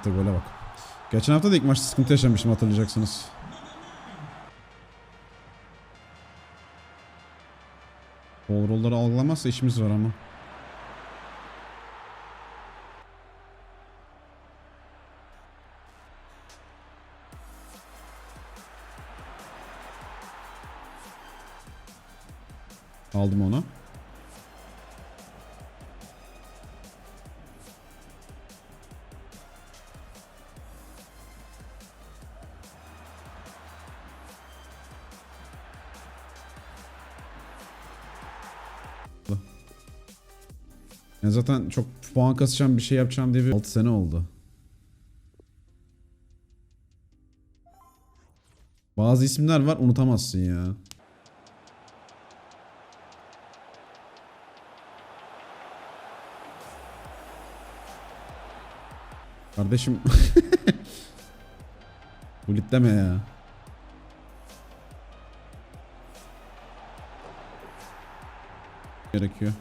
Attığı gole bak. Geçen hafta da ilk maçta sıkıntı yaşamıştım hatırlayacaksınız. Bol rolları algılamazsa işimiz var ama. Aldım onu. Ya zaten çok puan kasacağım bir şey yapacağım diye bir 6 sene oldu. Bazı isimler var unutamazsın ya. Kardeşim. Bulit deme ya. Gerekiyor.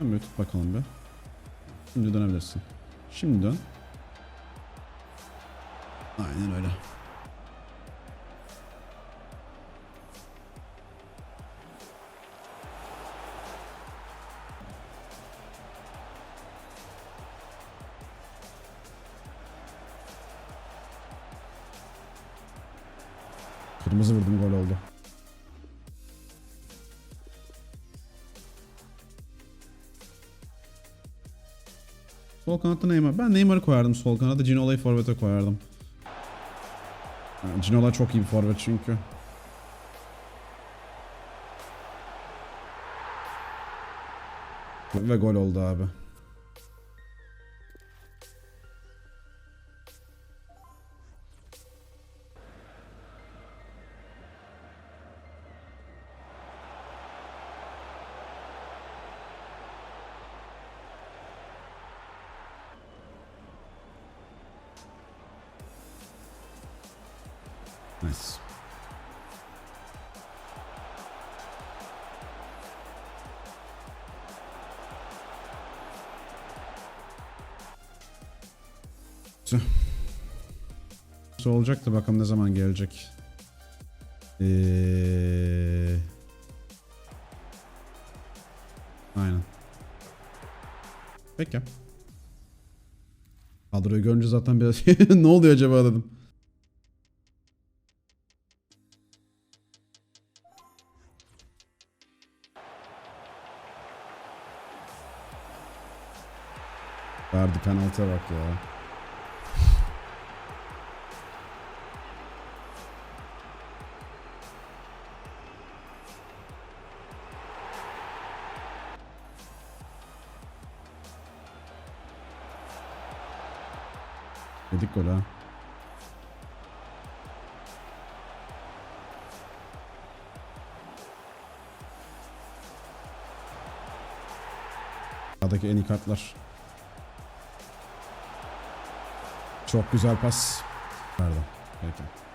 Tamam tut bakalım bir. Şimdi dönebilirsin. Şimdi dön. Aynen öyle. Sol kanatta Neymar. Ben Neymar'ı koyardım sol kanata. Ginola'yı forvete koyardım. Yani Ginola çok iyi bir forvet çünkü. Ve gol oldu abi. Nasıl olacak da bakalım ne zaman gelecek. Ee... Aynen. Peki. Kadroyu görünce zaten biraz ne oluyor acaba dedim. Verdi penaltıya bak ya. Yedik gol ha. Sağdaki en iyi kartlar. Çok güzel pas. Pardon. Peki.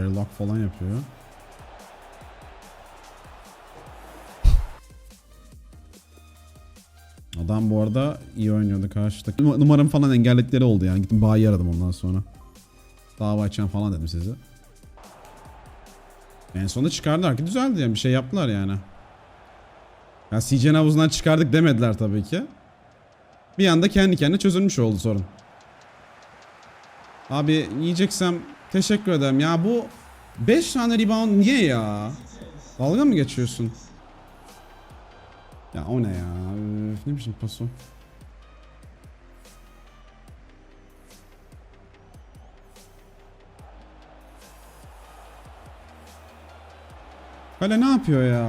Player lock falan yapıyor. Adam bu arada iyi oynuyordu karşıdaki. Num- Numaramı falan engelledikleri oldu yani. Gittim bayi aradım ondan sonra. Dava açacağım falan dedim size. En sonunda çıkardılar ki düzeldi yani bir şey yaptılar yani. Ya CJ'nin havuzundan çıkardık demediler tabii ki. Bir anda kendi kendine çözülmüş oldu sorun. Abi yiyeceksem teşekkür ederim. Ya bu 5 tane rebound niye ya? Dalga mı geçiyorsun? Ya o ne ya? Üf, ne biçim pas o? Kale ne yapıyor ya?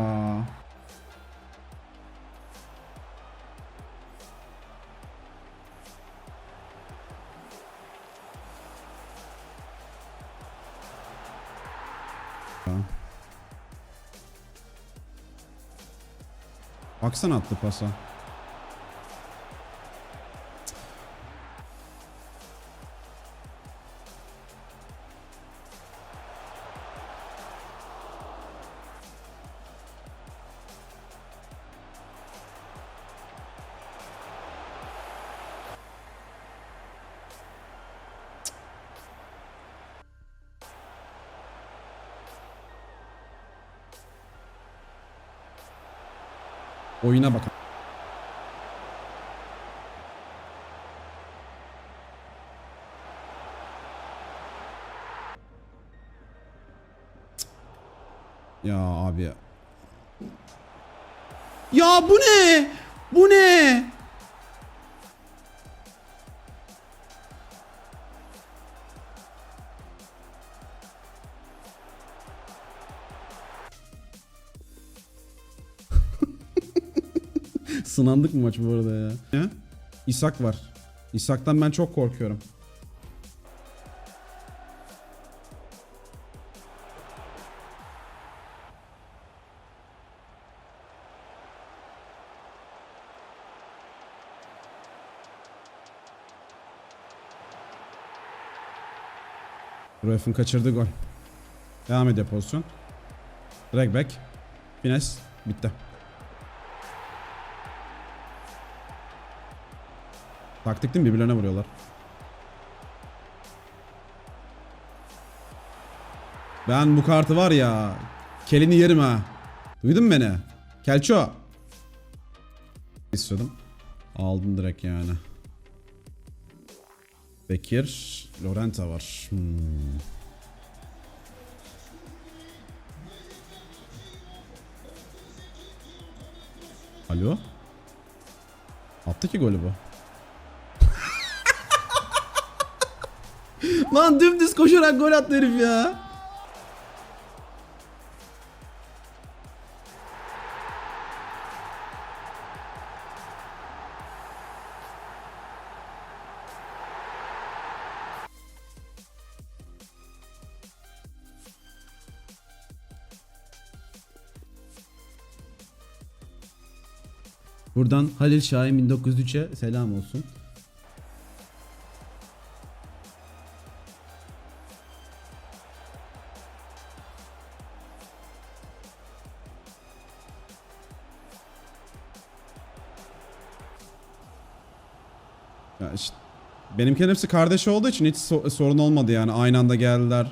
Baksana attı pasa. Oyuna bakın. Ya abi. Ya bu ne? Bu ne? Sınandık mı maç bu arada ya? ya? İshak var. İshak'tan ben çok korkuyorum. Ruef'in kaçırdığı gol. Devam ediyor pozisyon. Drag back. Fines. Bitti. Taktik değil mi? Birbirlerine vuruyorlar. Ben bu kartı var ya. Kelini yerim ha. Duydun mu beni? Kelço. İstiyordum. Aldım direkt yani. Bekir. Lorenta var. Hmm. Alo? Attı ki golü bu. Lan dümdüz koşarak gol attı herif ya. Buradan Halil Şahin 1903'e selam olsun. Benimkilerin hepsi kardeşi olduğu için hiç so- sorun olmadı yani. Aynı anda geldiler.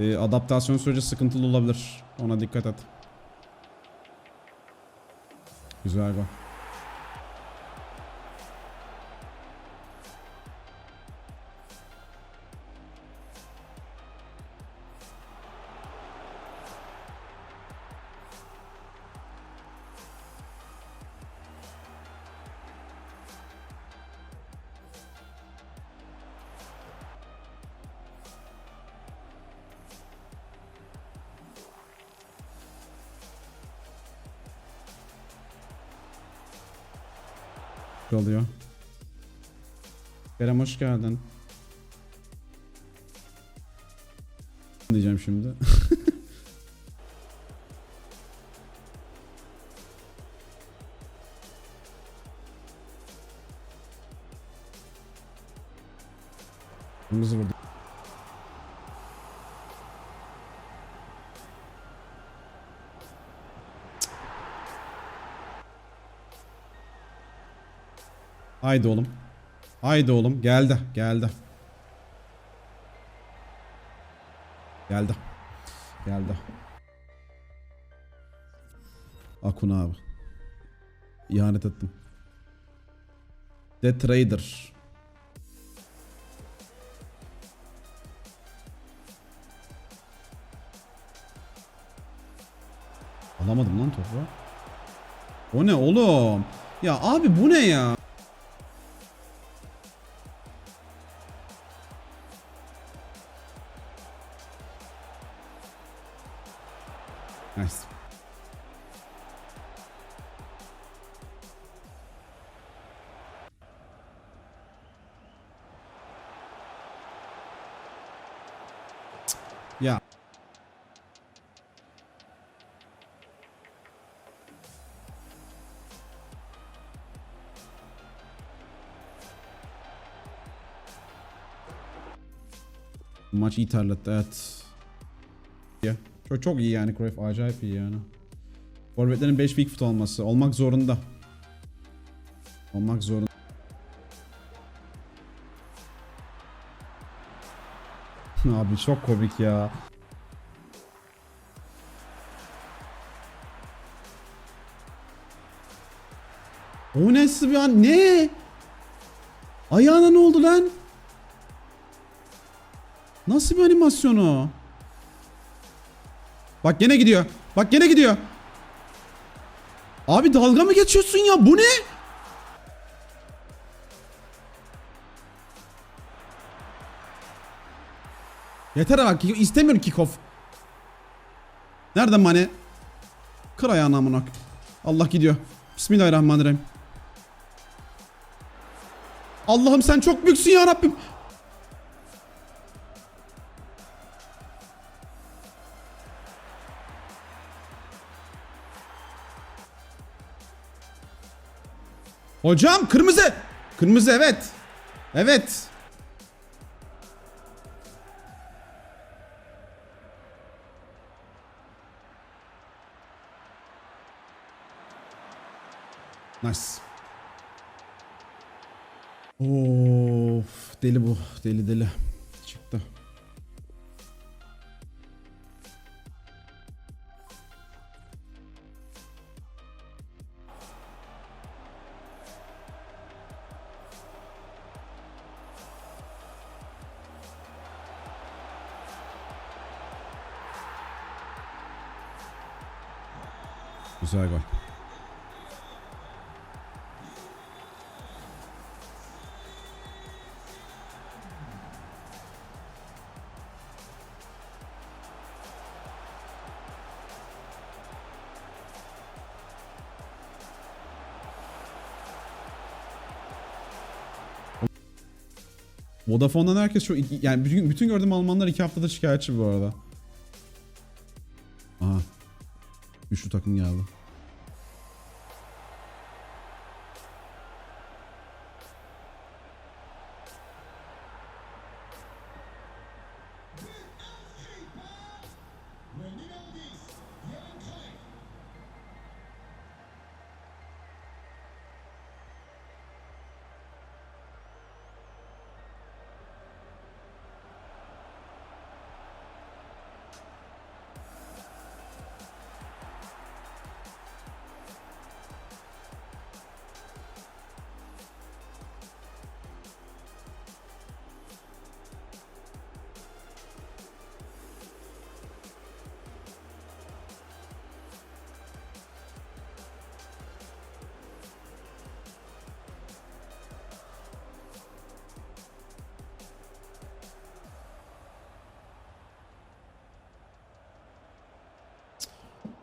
Ee, adaptasyon süreci sıkıntılı olabilir. Ona dikkat et. Güzel gol. Oluyor. Kerem hoş geldin. diyeceğim şimdi. Kırmızı vurdu. Haydi oğlum. Haydi oğlum. Geldi. Geldi. Geldi. Geldi. Akun abi. İhanet ettim. The Trader. Alamadım lan topu. O ne oğlum? Ya abi bu ne ya? Maç iyi terletti evet. Ya. Çok, çok iyi yani Cruyff acayip iyi yani. Forvetlerin 5 weak foot olması olmak zorunda. Olmak zorunda. Abi çok komik ya. O? Ne? Ayağına ne oldu lan? Nasıl bir animasyon o? Bak gene gidiyor. Bak gene gidiyor. Abi dalga mı geçiyorsun ya? Bu ne? Yeter bak istemiyorum kickoff. Nereden Mane? Kır ayağını amına. Allah gidiyor. Bismillahirrahmanirrahim. Allah'ım sen çok büyüksün ya Rabbim. Hocam kırmızı. Kırmızı evet. Evet. Nice. Of deli bu. Deli deli. Vodafone'dan herkes çok yani bütün, bütün gördüğüm Almanlar iki haftada şikayetçi bu arada. Aha. Güçlü takım geldi.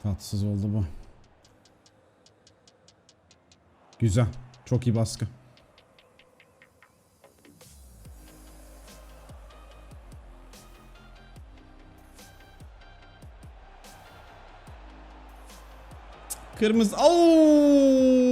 Tatsız oldu bu. Güzel. Çok iyi baskı. Kırmızı. Oo!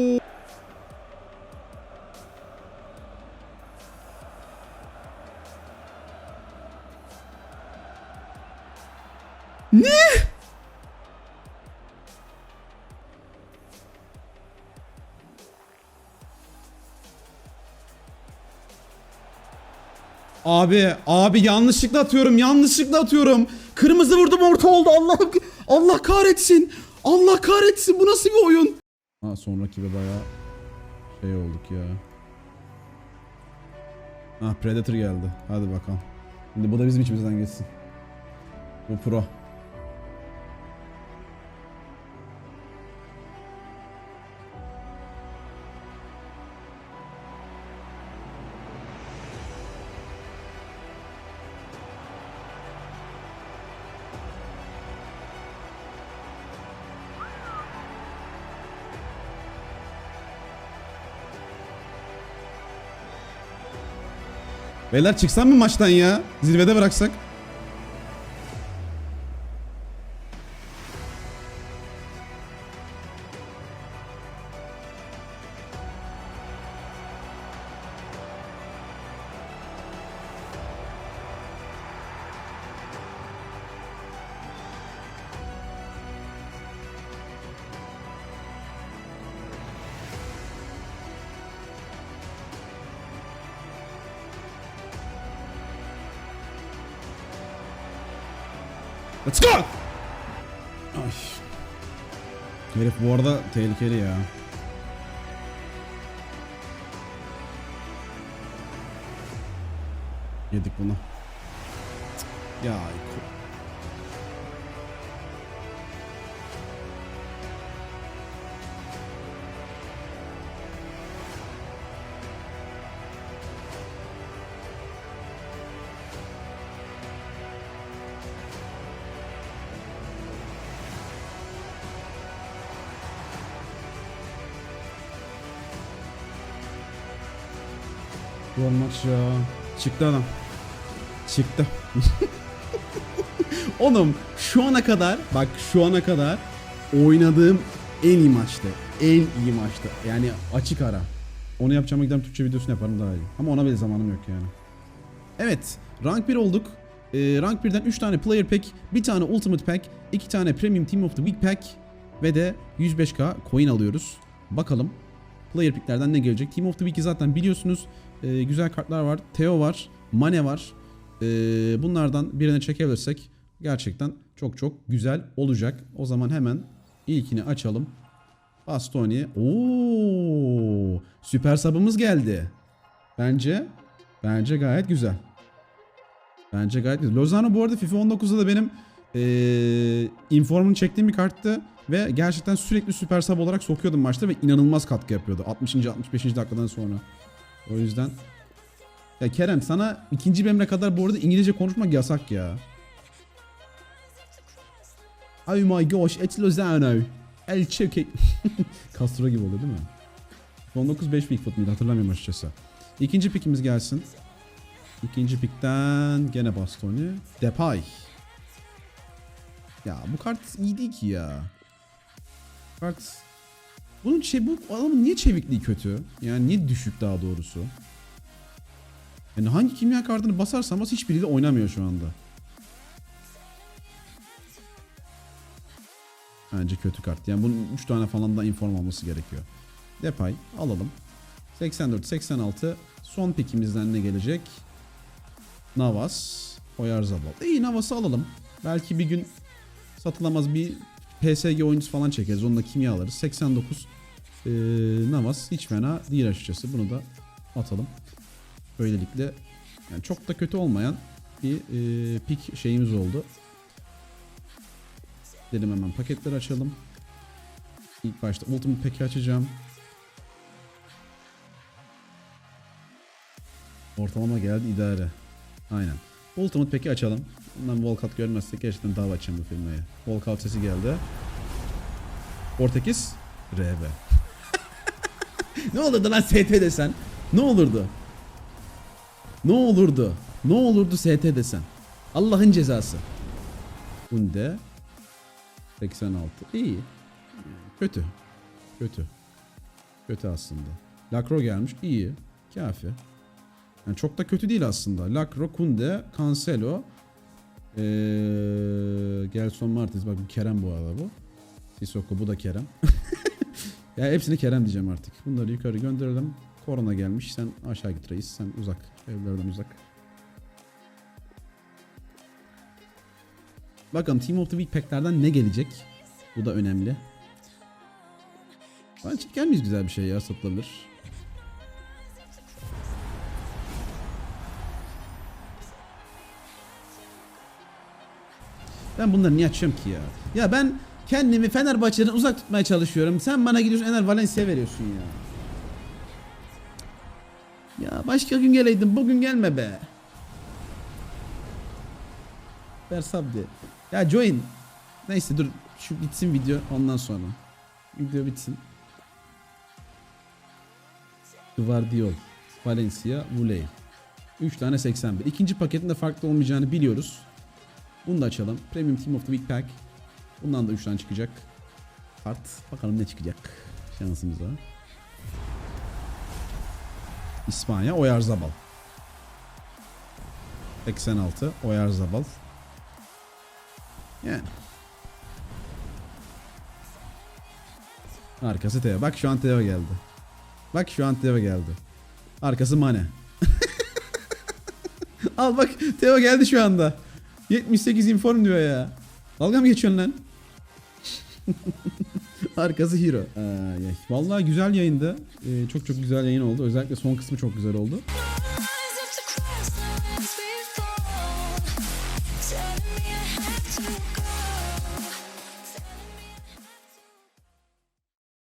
Abi, abi yanlışlıkla atıyorum, yanlışlıkla atıyorum. Kırmızı vurdum orta oldu. Allah Allah kahretsin. Allah kahretsin. Bu nasıl bir oyun? Ha sonraki bir bayağı şey olduk ya. Ha Predator geldi. Hadi bakalım. Şimdi bu da bizim içimizden geçsin. Bu pro. Beyler çıksam mı maçtan ya? Zirvede bıraksak. Let's go! Ay. Herif bu arada tehlikeli ya. Yedik bunu. Ya maç ya. Çıktı adam. Çıktı. Oğlum şu ana kadar bak şu ana kadar oynadığım en iyi maçtı. En iyi maçtı. Yani açık ara. Onu yapacağıma giderim Türkçe videosunu yaparım daha iyi. Ama ona bile zamanım yok yani. Evet. Rank 1 olduk. Ee, rank 1'den 3 tane player pack, bir tane ultimate pack, 2 tane premium team of the week pack ve de 105k coin alıyoruz. Bakalım player picklerden ne gelecek? Team of the Week'i zaten biliyorsunuz. Ee, güzel kartlar var. Theo var. Mane var. Ee, bunlardan birini çekebilirsek gerçekten çok çok güzel olacak. O zaman hemen ilkini açalım. Bastoni. Oo! Süper sabımız geldi. Bence bence gayet güzel. Bence gayet güzel. Lozano bu arada FIFA 19'da da benim eee informunu çektiğim bir karttı. Ve gerçekten sürekli süper sub olarak sokuyordum maçta ve inanılmaz katkı yapıyordu. 60. 65. dakikadan sonra. O yüzden. Ya Kerem sana ikinci bölüme kadar bu arada İngilizce konuşmak yasak ya. Oh my gosh, it's Lozano. El Çeke. Castro gibi oluyor değil mi? 19 5 Bigfoot muydu hatırlamıyorum açıkçası. İkinci pikimiz gelsin. İkinci pikten gene Bastoni. Depay. Ya bu kart iyi değil ki ya. Kart bunun şey bu adamın niye çevikliği kötü? Yani niye düşük daha doğrusu? Yani hangi kimya kartını basarsam bas hiçbiriyle oynamıyor şu anda. Bence kötü kart. Yani bunun 3 tane falan da inform olması gerekiyor. Depay alalım. 84 86 son pikimizden ne gelecek? Navas, Oyarzabal. İyi Navas'ı alalım. Belki bir gün satılamaz bir PSG oyuncusu falan çekeriz. Onu da kimya alırız. 89 ee, Navas hiç fena değil açıkçası. Bunu da atalım. Böylelikle yani çok da kötü olmayan bir ee, pik şeyimiz oldu. Dedim hemen paketleri açalım. İlk başta Ultimate Pack'i açacağım. Ortalama geldi idare. Aynen. Ultimate Pack'i açalım. Bundan Volkat görmezsek gerçekten dava açacağım bu firmaya. Volkat sesi geldi. Portekiz. RB. ne olurdu lan ST desen? Ne olurdu? Ne olurdu? Ne olurdu ST desen? Allah'ın cezası. Bunde 86. İyi. Kötü. Kötü. Kötü aslında. Lacro gelmiş. İyi. Kafi. Yani çok da kötü değil aslında. Lacro, Kunde, Cancelo, ee, Gelson Martins. Bak bu Kerem bu arada bu. Sissoko bu da Kerem. ya hepsini Kerem diyeceğim artık. Bunları yukarı gönderelim. Korona gelmiş. Sen aşağı git reis. Sen uzak. Evlerden uzak. Bakalım Team of the Week packlerden ne gelecek? Bu da önemli. Bence gelmeyiz güzel bir şey ya satılabilir. Ben bunları niye açıyorum ki ya? Ya ben kendimi Fenerbahçe'den uzak tutmaya çalışıyorum. Sen bana gidiyorsun Ener Valencia veriyorsun ya. Ya başka gün geleydin bugün gelme be. Ver sabdi. Ya join. Neyse dur şu bitsin video ondan sonra. Video bitsin. Guardiol, Valencia, Vuley. 3 tane 81. İkinci paketin de farklı olmayacağını biliyoruz. Bunu da açalım. Premium Team of the Week Pack. Bundan da 3 tane çıkacak. Kart. Bakalım ne çıkacak şansımıza. İspanya Oyarzabal. 86 Oyarzabal. Yani. Arkası Teo. Bak şu an Teo geldi. Bak şu an Teo geldi. Arkası Mane. Al bak Teo geldi şu anda. 78 inform diyor ya. Dalga mı geçiyorsun lan? Arkası hero. Ay. Vallahi güzel yayındı. Ee, çok çok güzel yayın oldu. Özellikle son kısmı çok güzel oldu.